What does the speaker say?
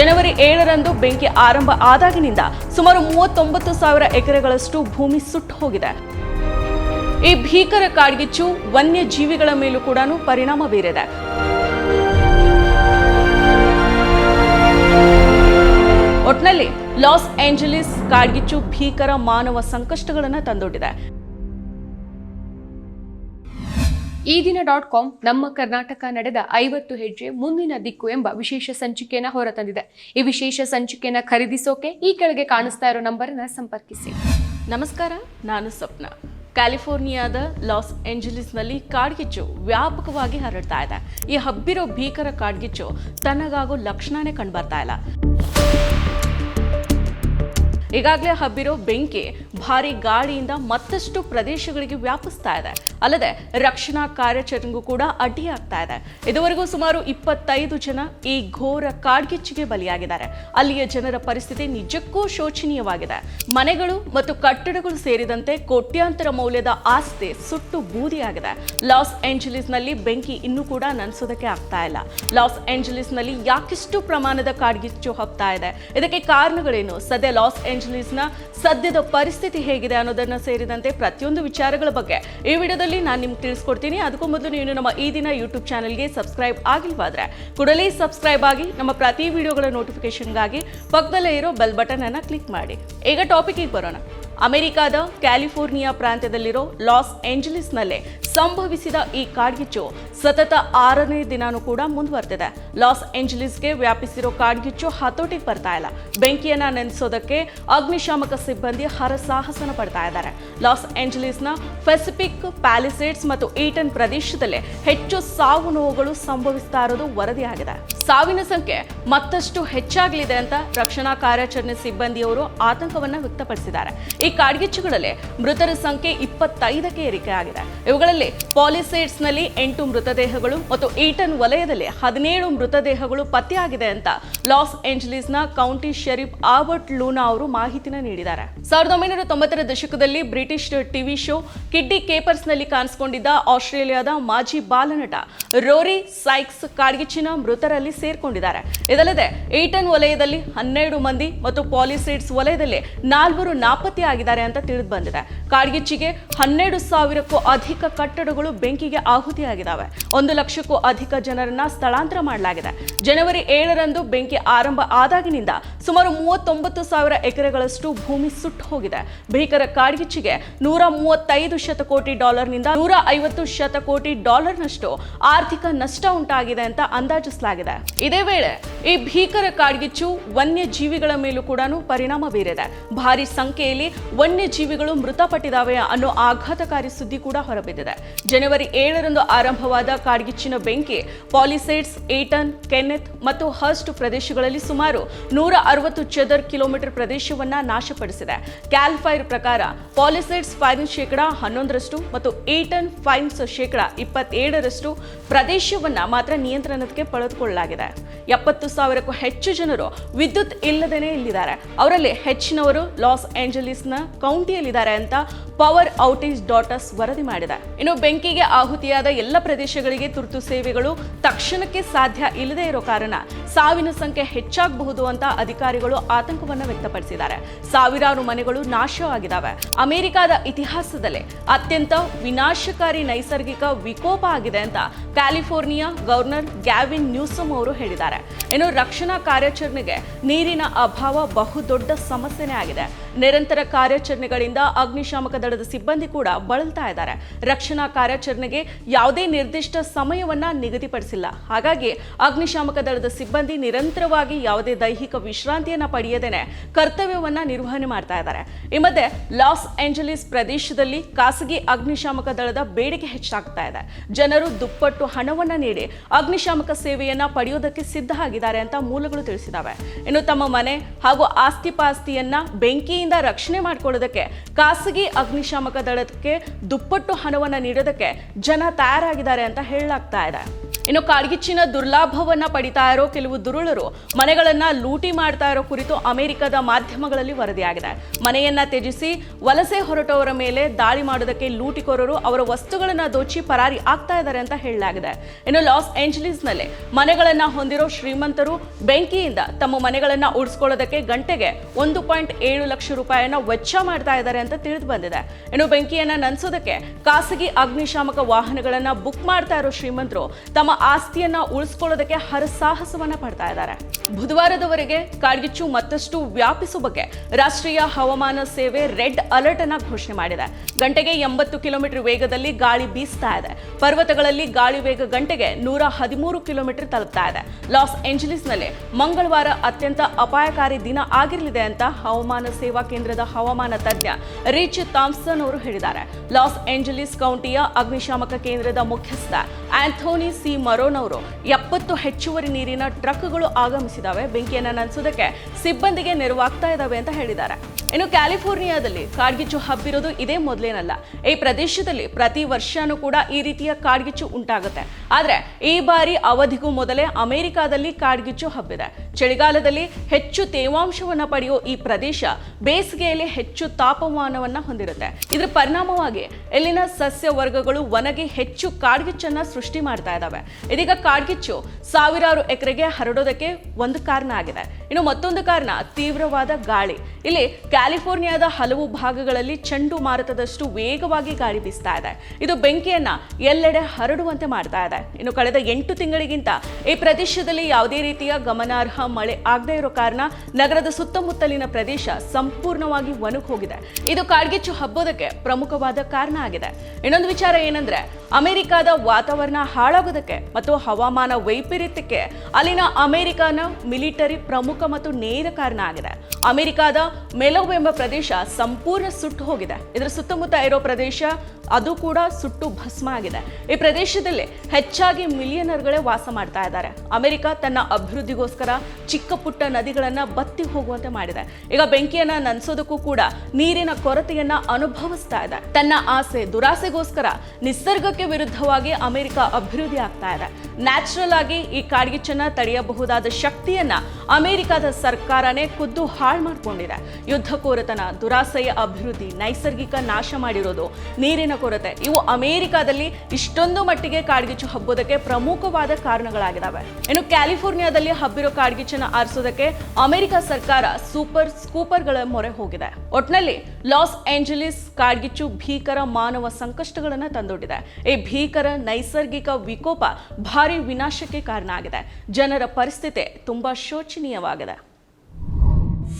ಜನವರಿ ಏಳರಂದು ಬೆಂಕಿ ಆರಂಭ ಆದಾಗಿನಿಂದ ಸುಮಾರು ಮೂವತ್ತೊಂಬತ್ತು ಸಾವಿರ ಎಕರೆಗಳಷ್ಟು ಭೂಮಿ ಸುಟ್ಟು ಹೋಗಿದೆ. ಈ ಭೀಕರ ಕಾಡ್ಗಿಚ್ಚು ವನ್ಯಜೀವಿಗಳ ಮೇಲೂ ಕೂಡ ಪರಿಣಾಮ ಬೀರಿದೆ. ಒಟ್ನಲ್ಲಿ ಲಾಸ್ ಏಂಜಲೀಸ್ ಕಾಡ್ಗಿಚ್ಚು ಭೀಕರ ಮಾನವ ಸಂಕಷ್ಟಗಳನ್ನು ತಂದೊಡ್ಡಿದೆ. ಈ ದಿನ ಡಾಟ್ ಕಾಮ್ ನಮ್ಮ ಕರ್ನಾಟಕ ನಡೆದ ಐವತ್ತು ಹೆಜ್ಜೆ ಮುಂದಿನ ದಿಕ್ಕು ಎಂಬ ವಿಶೇಷ ಸಂಚಿಕೆಯನ್ನು ಹೊರತಂದಿದೆ. ಈ ವಿಶೇಷ ಸಂಚಿಕೆಯನ್ನು ಖರೀದಿಸೋಕೆ ಈ ಕೆಳಗೆ ಕಾಣಿಸ್ತಾ ಇರೋ ನಂಬರನ್ನು ಸಂಪರ್ಕಿಸಿ. ನಮಸ್ಕಾರ, ನಾನು ಸ್ವಪ್ನ. ಕ್ಯಾಲಿಫೋರ್ನಿಯಾದ ಲಾಸ್ ಏಂಜಲೀಸ್ನಲ್ಲಿ ಕಾಡ್ಗಿಚ್ಚು ವ್ಯಾಪಕವಾಗಿ ಹರಡ್ತಾ ಇದೆ. ಈ ಹಬ್ಬಿರೋ ಭೀಕರ ಕಾಡ್ಗಿಚ್ಚು ತನಗಾಗೋ ಲಕ್ಷಣನೇ ಕಂಡುಬರ್ತಾ ಇಲ್ಲ. ಈಗಾಗಲೇ ಹಬ್ಬಿರೋ ಬೆಂಕಿ ಭಾರಿ ಗಾಳಿಯಿಂದ ಮತ್ತಷ್ಟು ಪ್ರದೇಶಗಳಿಗೆ ವ್ಯಾಪಿಸ್ತಾ ಇದೆ. ಅಲ್ಲದೆ ರಕ್ಷಣಾ ಕಾರ್ಯಾಚರಣೆಗೂ ಕೂಡ ಅಡ್ಡಿಯಾಗ್ತಾ ಇದೆ. ಇದುವರೆಗೂ ಸುಮಾರು ಇಪ್ಪತ್ತೈದು ಜನ ಈ ಘೋರ ಕಾಡ್ಗಿಚ್ಚಿಗೆ ಬಲಿಯಾಗಿದ್ದಾರೆ. ಅಲ್ಲಿಯ ಜನರ ಪರಿಸ್ಥಿತಿ ನಿಜಕ್ಕೂ ಶೋಚನೀಯವಾಗಿದೆ. ಮನೆಗಳು ಮತ್ತು ಕಟ್ಟಡಗಳು ಸೇರಿದಂತೆ ಕೋಟ್ಯಾಂತರ ಮೌಲ್ಯದ ಆಸ್ತಿ ಸುಟ್ಟು ಬೂದಿಯಾಗಿದೆ. ಲಾಸ್ ಏಂಜಲೀಸ್ನಲ್ಲಿ ಬೆಂಕಿ ಇನ್ನೂ ಕೂಡ ನನ್ಸೋದಕ್ಕೆ ಆಗ್ತಾ ಇಲ್ಲ. ಲಾಸ್ ಏಂಜಲೀಸ್ನಲ್ಲಿ ಯಾಕಿಷ್ಟು ಪ್ರಮಾಣದ ಕಾಡ್ಗಿಚ್ಚು ಹಬ್ತಾ ಇದೆ. ಇದಕ್ಕೆ ಕಾರಣಗಳೇನು? ಸದ್ಯ ಲಾಸ್ ಏಂಜಲೀಸ್ನ ಸದ್ಯದ ಪರಿಸ್ಥಿತಿ ಹೇಗಿದೆ ಅನ್ನೋದನ್ನ ಸೇರಿದಂತೆ ಪ್ರತಿಯೊಂದು ವಿಚಾರಗಳ ಬಗ್ಗೆ ಈ ವಿಡಿಯೋದಲ್ಲಿ ನಾನು ನಿಮ್ಗೆ ತಿಳಿಸ್ಕೊಡ್ತೀನಿ. ಅದಕ್ಕೂ ಮೊದಲು ನೀನು ನಮ್ಮ ಈ ದಿನ ಯೂಟ್ಯೂಬ್ ಚಾನಲ್ಗೆ ಸಬ್ಸ್ಕ್ರೈಬ್ ಆಗಿಲ್ವಾದ್ರೆ ಕೂಡಲೇ ಸಬ್ಸ್ಕ್ರೈಬ್ ಆಗಿ ನಮ್ಮ ಪ್ರತಿ ವಿಡಿಯೋಗಳ ನೋಟಿಫಿಕೇಶನ್ಗಾಗಿ ಪಕ್ಕದಲ್ಲೇ ಇರೋ ಬೆಲ್ ಬಟನ್ ಅನ್ನು ಕ್ಲಿಕ್ ಮಾಡಿ. ಈಗ ಟಾಪಿಕ್ಗೆ ಬರೋಣ. ಅಮೆರಿಕಾದ ಕ್ಯಾಲಿಫೋರ್ನಿಯಾ ಪ್ರಾಂತ್ಯದಲ್ಲಿರೋ ಲಾಸ್ ಏಂಜಲೀಸ್ನಲ್ಲೇ ಸಂಭವಿಸಿದ ಈ ಕಾಡ್ಗಿಚ್ಚು ಸತತ ಆರನೇ ದಿನಾನೂ ಕೂಡ ಮುಂದುವರೆದಿದೆ. ಲಾಸ್ ಏಂಜಲೀಸ್ಗೆ ವ್ಯಾಪಿಸಿರೋ ಕಾಡ್ಗಿಚ್ಚು ಹತೋಟಿಗೆ ಬರ್ತಾ ಇಲ್ಲ. ಬೆಂಕಿಯನ್ನ ನೆನೆಸೋದಕ್ಕೆ ಅಗ್ನಿಶಾಮಕ ಸಿಬ್ಬಂದಿ ಹರಸಾಹಸನ ಪಡ್ತಾ ಇದ್ದಾರೆ. ಲಾಸ್ ಏಂಜಲೀಸ್ನ ಪೆಸಿಫಿಕ್ ಪ್ಯಾಲಿಸೇಡ್ಸ್ ಮತ್ತು ಈಟನ್ ಪ್ರದೇಶದಲ್ಲಿ ಹೆಚ್ಚು ಸಾವು ನೋವುಗಳು ಸಂಭವಿಸ್ತಾ ಇರೋದು ವರದಿಯಾಗಿದೆ. ಸಾವಿನ ಸಂಖ್ಯೆ ಮತ್ತಷ್ಟು ಹೆಚ್ಚಾಗಲಿದೆ ಅಂತ ರಕ್ಷಣಾ ಕಾರ್ಯಾಚರಣೆ ಸಿಬ್ಬಂದಿಯವರು ಆತಂಕವನ್ನ ವ್ಯಕ್ತಪಡಿಸಿದ್ದಾರೆ. ಈ ಕಾಡ್ಗಿಚ್ಚುಗಳಲ್ಲಿ ಮೃತರ ಸಂಖ್ಯೆ ಇಪ್ಪತ್ತೈದಕ್ಕೆ ಏರಿಕೆ ಆಗಿದೆ ಇವುಗಳಲ್ಲಿ ಪಾಲಿಸೇಡ್ಸ್ನಲ್ಲಿ ಎಂಟು ಮೃತದೇಹಗಳು ಮತ್ತು ಈಟನ್ ವಲಯದಲ್ಲಿ ಹದಿನೇಳು ಮೃತದೇಹಗಳು ಪತ್ತೆಯಾಗಿದೆ ಅಂತ ಲಾಸ್ ಏಂಜಲೀಸ್ನ ಕೌಂಟಿ ಶೆರೀಫ್ ಆಬರ್ಟ್ ಲೂನಾ ಅವರು ಮಾಹಿತಿನ ನೀಡಿದ್ದಾರೆ. ಸಾವಿರದ ಒಂಬೈನೂರ ತೊಂಬತ್ತರ ದಶಕದಲ್ಲಿ ಬ್ರಿಟಿಷ್ ಟಿವಿ ಶೋ ಕಿಡ್ಡಿ ಕೇಪರ್ಸ್ನಲ್ಲಿ ಕಾಣಿಸಿಕೊಂಡಿದ್ದ ಆಸ್ಟ್ರೇಲಿಯಾದ ಮಾಜಿ ಬಾಲನಟ ರೋರಿ ಸೈಕ್ಸ್ ಕಾಡ್ಗಿಚ್ಚಿನ ಮೃತರಲ್ಲಿ ಸೇರ್ಕೊಂಡಿದ್ದಾರೆ. ಇದಲ್ಲದೆ ಈಟನ್ ವಲಯದಲ್ಲಿ ಹನ್ನೆರಡು ಮಂದಿ ಮತ್ತು ಪಾಲಿಸೈಡ್ಸ್ ವಲಯದಲ್ಲಿ ನಾಲ್ವರು ನಾಪತ್ತೆಯಾಗಿದ್ದಾರೆ ಅಂತ ತಿಳಿದು ಬಂದಿದೆ ಕಾಡ್ಗಿಚ್ಚಿಗೆ ಹನ್ನೆರಡು ಸಾವಿರಕ್ಕೂ ಅಧಿಕ ಕಟ್ಟಡಗಳು ಬೆಂಕಿಗೆ ಆಹುತಿಯಾಗಿದ್ದಾವೆ. ಒಂದು ಲಕ್ಷಕ್ಕೂ ಅಧಿಕ ಜನರನ್ನ ಸ್ಥಳಾಂತರ ಮಾಡಲಾಗಿದೆ. ಜನವರಿ ಏಳರಂದು ಬೆಂಕಿ ಆರಂಭ ಆದಾಗಿನಿಂದ ಸುಮಾರು ಮೂವತ್ತೊಂಬತ್ತು ಸಾವಿರ ಎಕರೆಗಳಷ್ಟು ಭೂಮಿ ಸುಟ್ಟು ಹೋಗಿದೆ. ಭೀಕರ ಕಾಡ್ಗಿಚ್ಚಿಗೆ ನೂರ ಮೂವತ್ತೈದು ಶತಕೋಟಿ ಡಾಲರ್ನಿಂದ ನೂರ ಐವತ್ತು ಶತಕೋಟಿ ಡಾಲರ್ನಷ್ಟು ಆರ್ಥಿಕ ನಷ್ಟ ಉಂಟಾಗಿದೆ ಅಂತ ಅಂದಾಜಿಸಲಾಗಿದೆ. ಇದೇ ವೇಳೆ ಈ ಭೀಕರ ಕಾಡ್ಗಿಚ್ಚು ವನ್ಯಜೀವಿಗಳ ಮೇಲೂ ಕೂಡ ಪರಿಣಾಮ ಬೀರಿದೆ. ಭಾರಿ ಸಂಖ್ಯೆಯಲ್ಲಿ ವನ್ಯಜೀವಿಗಳು ಮೃತಪಟ್ಟಿದ್ದಾವೆ ಅನ್ನೋ ಆಘಾತಕಾರಿ ಸುದ್ದಿ ಕೂಡ ಹೊರಬಿದ್ದಿದೆ. ಜನವರಿ ಏಳರಂದು ಆರಂಭವಾದ ಕಾಡ್ಗಿಚ್ಚಿನ ಬೆಂಕಿ, ಪಾಲಿಸೇಡ್ಸ್ ಏಟನ್, ಕೆನೆತ್ ಮತ್ತು ಹಸ್ಟ್ ಪ್ರದೇಶಗಳಲ್ಲಿ ಸುಮಾರು ನೂರ ಅರವತ್ತು ಚದರ್ ಕಿಲೋಮೀಟರ್ ಪ್ರದೇಶವನ್ನ ನಾಶಪಡಿಸಿದೆ. ಕ್ಯಾಲ್ಫೈರ್ ಪ್ರಕಾರ ಪಾಲಿಸೇಡ್ಸ್ ಫೈನ್ ಶೇಕಡ ಹನ್ನೊಂದರಷ್ಟು ಮತ್ತು ಏಟನ್ ಫೈನ್ಸ್ ಶೇಕಡ ಇಪ್ಪತ್ತೇಳರಷ್ಟು ಪ್ರದೇಶವನ್ನ ಮಾತ್ರ ನಿಯಂತ್ರಣಕ್ಕೆ ಪಡೆದುಕೊಳ್ಳಲಾಗಿದೆ. ಎಪ್ಪತ್ತು ಸಾವಿರಕ್ಕೂ ಹೆಚ್ಚು ಜನರು ವಿದ್ಯುತ್ ಇಲ್ಲದೇನೆ ಇಲ್ಲಿದ್ದಾರೆ. ಅವರಲ್ಲಿ ಹೆಚ್ಚಿನವರು ಲಾಸ್ ಏಂಜಲೀಸ್ನ ಕೌಂಟಿಯಲ್ಲಿದ್ದಾರೆ ಅಂತ ಪವರ್ ಔಟೇಜ್ ಡಾಟಸ್ ವರದಿ ಮಾಡಿದೆ. ಇನ್ನು ಬೆಂಕಿಗೆ ಆಹುತಿಯಾದ ಎಲ್ಲ ಪ್ರದೇಶಗಳಿಗೆ ತುರ್ತು ಸೇವೆಗಳು ತಕ್ಷಣಕ್ಕೆ ಸಾಧ್ಯ ಇಲ್ಲದೆ ಇರೋ ಕಾರಣ ಸಾವಿನ ಸಂಖ್ಯೆ ಹೆಚ್ಚಾಗಬಹುದು ಅಂತ ಅಧಿಕಾರಿಗಳು ಆತಂಕವನ್ನು ವ್ಯಕ್ತಪಡಿಸಿದ್ದಾರೆ. ಸಾವಿರಾರು ಮನೆಗಳು ನಾಶವಾಗಿದ್ದಾವೆ. ಅಮೆರಿಕದ ಇತಿಹಾಸದಲ್ಲೇ ಅತ್ಯಂತ ವಿನಾಶಕಾರಿ ನೈಸರ್ಗಿಕ ವಿಕೋಪ ಆಗಿದೆ ಅಂತ ಕ್ಯಾಲಿಫೋರ್ನಿಯಾ ಗವರ್ನರ್ ಗ್ಯಾವಿನ್ ನ್ಯೂಸಮ್ ಅವರು ಹೇಳಿದ್ದಾರೆ. ಇನ್ನು ರಕ್ಷಣಾ ಕಾರ್ಯಾಚರಣೆಗೆ ನೀರಿನ ಅಭಾವ ಬಹುದೊಡ್ಡ ಸಮಸ್ಯೆನೇ ಆಗಿದೆ. ನಿರಂತರ ಕಾರ್ಯಾಚರಣೆಗಳಿಂದ ಅಗ್ನಿಶಾಮಕ ದಳದ ಸಿಬ್ಬಂದಿ ಕೂಡ ಬಳಲ್ತಾ ಇದ್ದಾರೆ. ರಕ್ಷಣಾ ಕಾರ್ಯಾಚರಣೆಗೆ ಯಾವುದೇ ನಿರ್ದಿಷ್ಟ ಸಮಯವನ್ನ ನಿಗದಿಪಡಿಸಿಲ್ಲ. ಹಾಗಾಗಿ ಅಗ್ನಿಶಾಮಕ ದಳದ ಸಿಬ್ಬಂದಿ ನಿರಂತರವಾಗಿ ಯಾವುದೇ ದೈಹಿಕ ವಿಶ್ರಾಂತಿಯನ್ನ ಪಡೆಯದೇನೆ ಕರ್ತವ್ಯವನ್ನ ನಿರ್ವಹಣೆ ಮಾಡ್ತಾ ಇದ್ದಾರೆ. ಈ ಮಧ್ಯೆ ಲಾಸ್ ಏಂಜಲೀಸ್ ಪ್ರದೇಶದಲ್ಲಿ ಖಾಸಗಿ ಅಗ್ನಿಶಾಮಕ ದಳದ ಬೇಡಿಕೆ ಹೆಚ್ಚಾಗ್ತಾ ಇದೆ. ಜನರು ದುಪ್ಪಟ್ಟು ಹಣವನ್ನ ನೀಡಿ ಅಗ್ನಿಶಾಮಕ ಸೇವೆಯನ್ನ ಪಡೆಯೋದಕ್ಕೆ ಸಿದ್ಧ ಆಗಿದ್ದಾರೆ ಅಂತ ಮೂಲಗಳು ತಿಳಿಸಿದಾವೆ ಇನ್ನು ತಮ್ಮ ಮನೆ ಹಾಗೂ ಆಸ್ತಿ ಪಾಸ್ತಿಯನ್ನ ಬೆಂಕಿಯಿಂದ ರಕ್ಷಣೆ ಮಾಡಿಕೊಳ್ಳೋದಕ್ಕೆ ಖಾಸಗಿ ಅಗ್ನಿಶಾಮಕ ದಳಕ್ಕೆ ದುಪ್ಪಟ್ಟು ಹಣವನ್ನ ನೀಡೋದಕ್ಕೆ ಜನ ತಯಾರಾಗಿದ್ದಾರೆ ಅಂತ ಹೇಳಲಾಗ್ತಾ ಇದೆ. ಇನ್ನು ಕಾಡ್ಗಿಚ್ಚಿನ ದುರ್ಲಾಭವನ್ನ ಪಡಿತಾ ಇರೋ ಕೆಲವು ದುರುಳರು ಮನೆಗಳನ್ನ ಲೂಟಿ ಮಾಡ್ತಾ ಇರೋ ಕುರಿತು ಅಮೆರಿಕದ ಮಾಧ್ಯಮಗಳಲ್ಲಿ ವರದಿಯಾಗಿದೆ. ಮನೆಯನ್ನ ತ್ಯಜಿಸಿ ವಲಸೆ ಹೊರಟವರ ಮೇಲೆ ದಾಳಿ ಮಾಡೋದಕ್ಕೆ ಲೂಟಿಕೋರರು ಅವರ ವಸ್ತುಗಳನ್ನ ದೋಚಿ ಪರಾರಿ ಆಗ್ತಾ ಇದ್ದಾರೆ ಅಂತ ಹೇಳಲಾಗಿದೆ. ಇನ್ನು ಲಾಸ್ ಏಂಜಲೀಸ್ನಲ್ಲಿ ಮನೆಗಳನ್ನ ಹೊಂದಿರೋ ಶ್ರೀಮಂತರು ಬೆಂಕಿಯಿಂದ ತಮ್ಮ ಮನೆಗಳನ್ನ ಉಳಿಸ್ಕೊಳ್ಳೋದಕ್ಕೆ ಗಂಟೆಗೆ ಒಂದು ಪಾಯಿಂಟ್ ಏಳು ಲಕ್ಷ ರೂಪಾಯಿಯನ್ನ ವೆಚ್ಚ ಮಾಡ್ತಾ ಇದ್ದಾರೆ ಅಂತ ತಿಳಿದು ಬಂದಿದೆ. ಇನ್ನು ಬೆಂಕಿಯನ್ನ ನನ್ಸೋದಕ್ಕೆ ಖಾಸಗಿ ಅಗ್ನಿಶಾಮಕ ವಾಹನಗಳನ್ನ ಬುಕ್ ಮಾಡ್ತಾ ಇರೋ ಶ್ರೀಮಂತರು ತಮ್ಮ ಆಸ್ತಿಯನ್ನ ಉಳಿಸ್ಕೊಳ್ಳೋದಕ್ಕೆ ಹರಸಾಹಸವನ್ನ ಪಡ್ತಾ ಇದ್ದಾರೆ. ಬುಧವಾರದವರೆಗೆ ಕಾಡ್ಗಿಚ್ಚು ಮತ್ತಷ್ಟು ವ್ಯಾಪಿಸುವ ಬಗ್ಗೆ ರಾಷ್ಟ್ರೀಯ ಹವಾಮಾನ ಸೇವೆ ರೆಡ್ ಅಲರ್ಟ್ ಅನ್ನ ಘೋಷಣೆ ಮಾಡಿದೆ. ಗಂಟೆಗೆ ಎಂಬತ್ತು ಕಿಲೋಮೀಟರ್ ವೇಗದಲ್ಲಿ ಗಾಳಿ ಬೀಸ್ತಾ ಇದೆ. ಪರ್ವತಗಳಲ್ಲಿ ಗಾಳಿ ವೇಗ ಗಂಟೆಗೆ ನೂರ ಹದಿಮೂರು ಕಿಲೋಮೀಟರ್ ತಲುಪ್ತಾ ಇದೆ. ಲಾಸ್ ಏಂಜಲೀಸ್ನಲ್ಲಿ ಮಂಗಳವಾರ ಅತ್ಯಂತ ಅಪಾಯಕಾರಿ ದಿನ ಆಗಿರಲಿದೆ ಅಂತ ಹವಾಮಾನ ಸೇವಾ ಕೇಂದ್ರದ ಹವಾಮಾನ ತಜ್ಞ ರಿಚ್ ಥಾಮ್ಸನ್ ಅವರು ಹೇಳಿದ್ದಾರೆ. ಲಾಸ್ ಏಂಜಲೀಸ್ ಕೌಂಟಿಯ ಅಗ್ನಿಶಾಮಕ ಕೇಂದ್ರದ ಮುಖ್ಯಸ್ಥ ಆಂಥೋನಿ ಸಿ ಮರೋನ್ ಅವರು ಎಪ್ಪತ್ತು ಹೆಚ್ಚುವರಿ ನೀರಿನ ಟ್ರಕ್ಗಳು ಆಗಮಿಸಿದಾವೆ. ಬೆಂಕಿಯನ್ನು ನನ್ಸೋದಕ್ಕೆ ಸಿಬ್ಬಂದಿಗೆ ನೆರವಾಗ್ತಾ ಇದ್ದಾವೆ ಅಂತ ಹೇಳಿದ್ದಾರೆ. ಇನ್ನು ಕ್ಯಾಲಿಫೋರ್ನಿಯಾದಲ್ಲಿ ಕಾಡ್ಗಿಚ್ಚು ಹಬ್ಬಿರೋದು ಇದೇ ಮೊದಲೇನಲ್ಲ. ಈ ಪ್ರದೇಶದಲ್ಲಿ ಪ್ರತಿ ವರ್ಷನೂ ಕೂಡ ಈ ರೀತಿಯ ಕಾಡ್ಗಿಚ್ಚು ಉಂಟಾಗುತ್ತೆ. ಆದರೆ ಈ ಬಾರಿ ಅವಧಿಗೂ ಮೊದಲೇ ಅಮೆರಿಕಾದಲ್ಲಿ ಕಾಡ್ಗಿಚ್ಚು ಹಬ್ಬಿದೆ. ಚಳಿಗಾಲದಲ್ಲಿ ಹೆಚ್ಚು ತೇವಾಂಶವನ್ನು ಪಡೆಯೋ ಈ ಪ್ರದೇಶ ಬೇಸಿಗೆಯಲ್ಲಿ ಹೆಚ್ಚು ತಾಪಮಾನವನ್ನ ಹೊಂದಿರುತ್ತೆ. ಇದರ ಪರಿಣಾಮವಾಗಿ ಇಲ್ಲಿನ ಸಸ್ಯ ವರ್ಗಗಳು ಒಣಗಿ ಹೆಚ್ಚು ಕಾಡ್ಗಿಚ್ಚನ್ನು ಸೃಷ್ಟಿ ಮಾಡ್ತಾ ಇದ್ದಾವೆ ಇದೀಗ ಕಾಡ್ಗಿಚ್ಚು ಸಾವಿರಾರು ಎಕರೆಗೆ ಹರಡೋದಕ್ಕೆ ಒಂದು ಕಾರಣ ಆಗಿದೆ. ಇನ್ನು ಮತ್ತೊಂದು ಕಾರಣ ತೀವ್ರವಾದ ಗಾಳಿ. ಇಲ್ಲಿ ಕ್ಯಾಲಿಫೋರ್ನಿಯಾದ ಹಲವು ಭಾಗಗಳಲ್ಲಿ ಚಂಡು ಮಾರುತದಷ್ಟು ವೇಗವಾಗಿ ಗಾಳಿ ಬೀಸ್ತಾ ಇದೆ. ಇದು ಬೆಂಕಿಯನ್ನ ಎಲ್ಲೆಡೆ ಹರಡುವಂತೆ ಮಾಡ್ತಾ ಇದೆ. ಇನ್ನು ಕಳೆದ ಎಂಟು ತಿಂಗಳಿಗಿಂತ ಈ ಪ್ರದೇಶದಲ್ಲಿ ಯಾವುದೇ ರೀತಿಯ ಗಮನಾರ್ಹ ಮಳೆ ಆಗದೇ ಇರೋ ಕಾರಣ ನಗರದ ಸುತ್ತಮುತ್ತಲಿನ ಪ್ರದೇಶ ಸಂಪೂರ್ಣವಾಗಿ ಒಣಗಿ ಹೋಗಿದೆ ಇದು ಕಾಡ್ಗಿಚ್ಚು ಹಬ್ಬೋದಕ್ಕೆ ಪ್ರಮುಖವಾದ ಕಾರಣ ಆಗಿದೆ. ಇನ್ನೊಂದು ವಿಚಾರ ಏನಂದ್ರೆ, ಅಮೆರಿಕಾದ ವಾತಾವರಣ ಹಾಳಾಗೋದಕ್ಕೆ ಮತ್ತು ಹವಾಮಾನ ವೈಪರೀತ್ಯಕ್ಕೆ ಅಲ್ಲಿನ ಅಮೆರಿಕನ ಮಿಲಿಟರಿ ಪ್ರಮುಖ ಮತ್ತು ನೇರ ಕಾರಣ ಆಗಿದೆ. ಅಮೆರಿಕಾದ ಎಂಬ ಪ್ರದೇಶ ಸಂಪೂರ್ಣ ಸುಟ್ಟು ಹೋಗಿದೆ. ಇದರ ಸುತ್ತಮುತ್ತ ಇರೋ ಪ್ರದೇಶ, ಅದು ಕೂಡ ಸುಟ್ಟು ಭಸ್ಮ ಆಗಿದೆ. ಈ ಪ್ರದೇಶದಲ್ಲಿ ಹೆಚ್ಚಾಗಿ ಮಿಲಿಯನರ್ಗಳೇ ವಾಸ ಮಾಡ್ತಾ ಇದ್ದಾರೆ. ಅಮೆರಿಕ ತನ್ನ ಅಭಿವೃದ್ಧಿಗೋಸ್ಕರ ಚಿಕ್ಕ ಪುಟ್ಟ ನದಿಗಳನ್ನ ಬತ್ತಿ ಹೋಗುವಂತೆ ಮಾಡಿದೆ. ಈಗ ಬೆಂಕಿಯನ್ನ ನನ್ಸೋದಕ್ಕೂ ಕೂಡ ನೀರಿನ ಕೊರತೆಯನ್ನ ಅನುಭವಿಸ್ತಾ ಇದೆ. ತನ್ನ ಆಸೆ, ದುರಾಸೆಗೋಸ್ಕರ ನಿಸರ್ಗಕ್ಕೆ ವಿರುದ್ಧವಾಗಿ ಅಮೆರಿಕ ಅಭಿವೃದ್ಧಿ ಆಗ್ತಾ ಇದೆ. ನ್ಯಾಚುರಲ್ ಆಗಿ ಈ ಕಾಡ್ಗಿಚ್ಚನ್ನ ತಡೆಯಬಹುದಾದ ಶಕ್ತಿಯನ್ನ ಅಮೆರಿಕದ ಸರ್ಕಾರನೇ ಖುದ್ದು ಹಾಳು ಮಾಡ್ಕೊಂಡಿದೆ. ಯುದ್ಧ ಕೋರತನ, ದುರಾಸೆಯ ಅಭಿವೃದ್ಧಿ, ನೈಸರ್ಗಿಕ ನಾಶ ಮಾಡಿರೋದು ನೀರಿನ ಕೊರತೆ. ಇವು ಅಮೆರಿಕಾದಲ್ಲಿ ಇಷ್ಟೊಂದು ಮಟ್ಟಿಗೆ ಕಾಡ್ಗಿಚ್ಚು ಹಬ್ಬೋದಕ್ಕೆ ಪ್ರಮುಖವಾದ ಕಾರಣಗಳಾಗಿದ್ದಾವೆ ಇನ್ನು ಕ್ಯಾಲಿಫೋರ್ನಿಯಾದಲ್ಲಿ ಹಬ್ಬಿರೋ ಕಾಡ್ಗಿಚ್ಚನ್ನು ಆರಿಸೋದಕ್ಕೆ ಅಮೆರಿಕ ಸರ್ಕಾರ ಸೂಪರ್ ಸ್ಕೂಪರ್ಗಳ ಮೊರೆ ಹೋಗಿದೆ. ಒಟ್ನಲ್ಲಿ ಲಾಸ್ ಏಂಜಲೀಸ್ ಕಾಡ್ಗಿಚ್ಚು ಭೀಕರ ಮಾನವ ಸಂಕಷ್ಟಗಳನ್ನು ತಂದೊಡ್ಡಿದೆ. ಈ ಭೀಕರ ನೈಸರ್ಗಿಕ ವಿಕೋಪ ಭಾರಿ ವಿನಾಶಕ್ಕೆ ಕಾರಣ ಆಗಿದೆ. ಜನರ ಪರಿಸ್ಥಿತಿ ತುಂಬಾ ಶೋಚನೀಯವಾಗಿದೆ.